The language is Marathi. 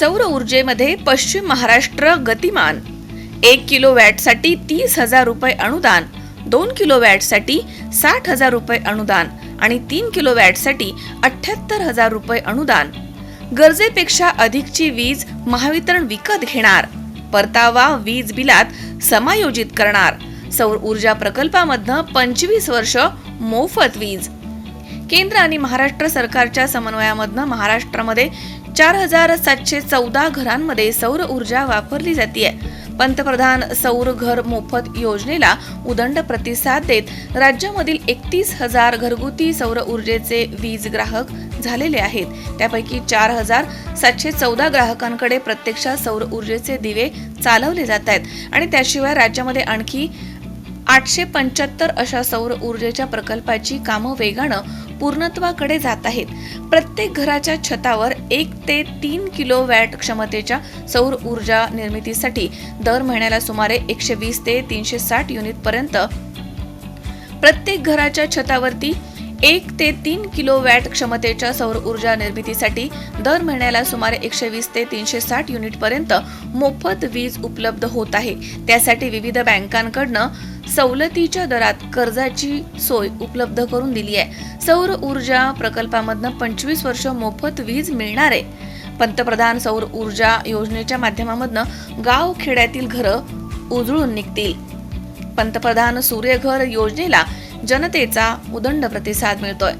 सौर ऊर्जेमध्ये पश्चिम महाराष्ट्र गतिमान. एक किलो वॅटसाठी तीस हजार रुपये अनुदान दोन किलो वॅटसाठी साठ हजार रुपये अनुदान आणि तीन किलो वॅटसाठी अठ्याहत्तर हजार रुपये अनुदान. गरजेपेक्षा अधिकची वीज महावितरण विकत घेणार. परतावा वीज बिलात समायोजित करणार. सौर ऊर्जा प्रकल्पामधनं पंचवीस वर्ष मोफत वीज. केंद्र आणि महाराष्ट्र सरकारच्या समन्वयामधनं महाराष्ट्रामध्ये चार हजार सातशे चौदा घरांमध्ये सौर ऊर्जा वापरली जाते पंतप्रधान सौर घर मोफत योजनेला उदंड प्रतिसाद देत राज्यामधील एकतीस हजार घरगुती सौर ऊर्जेचे वीज ग्राहक झालेले आहेत. त्यापैकी चार हजार सातशे चौदा ग्राहकांकडे प्रत्यक्षात सौर ऊर्जेचे दिवे चालवले जात आहेत आणि त्याशिवाय राज्यामध्ये आणखी आठशे पंच्याहत्तर अशा सौर ऊर्जेच्या प्रकल्पाची कामं वेगानं पूर्णत्वाकडे जात आहेत. प्रत्येक घराच्या छतावर एक ते तीन किलो वॅट क्षमतेच्या सौर ऊर्जा निर्मितीसाठी दर महिन्याला सुमारे एकशे वीस ते तीनशे साठ युनिट पर्यंत प्रत्येक घराच्या छतावरती एक ते तीन किलो वॅट क्षमतेच्या सौर ऊर्जा निर्मितीसाठी दर महिन्याला सुमारे एकशे वीस ते तीनशे साठ युनिट पर्यंत मोफत वीज उपलब्ध होत आहे. त्यासाठी विविध बँकांकडनं सवलतीच्या दरात कर्जाची सोय उपलब्ध करून दिली आहे. सौर ऊर्जा प्रकल्पामधनं पंचवीस वर्ष मोफत वीज मिळणार आहे. पंतप्रधान सौर ऊर्जा योजनेच्या माध्यमामधनं गाव खेड्यातील घरं उजळून निघतील. पंतप्रधान सूर्यघर योजनेला जनतेचा उदंड प्रतिसाद मिळतोय.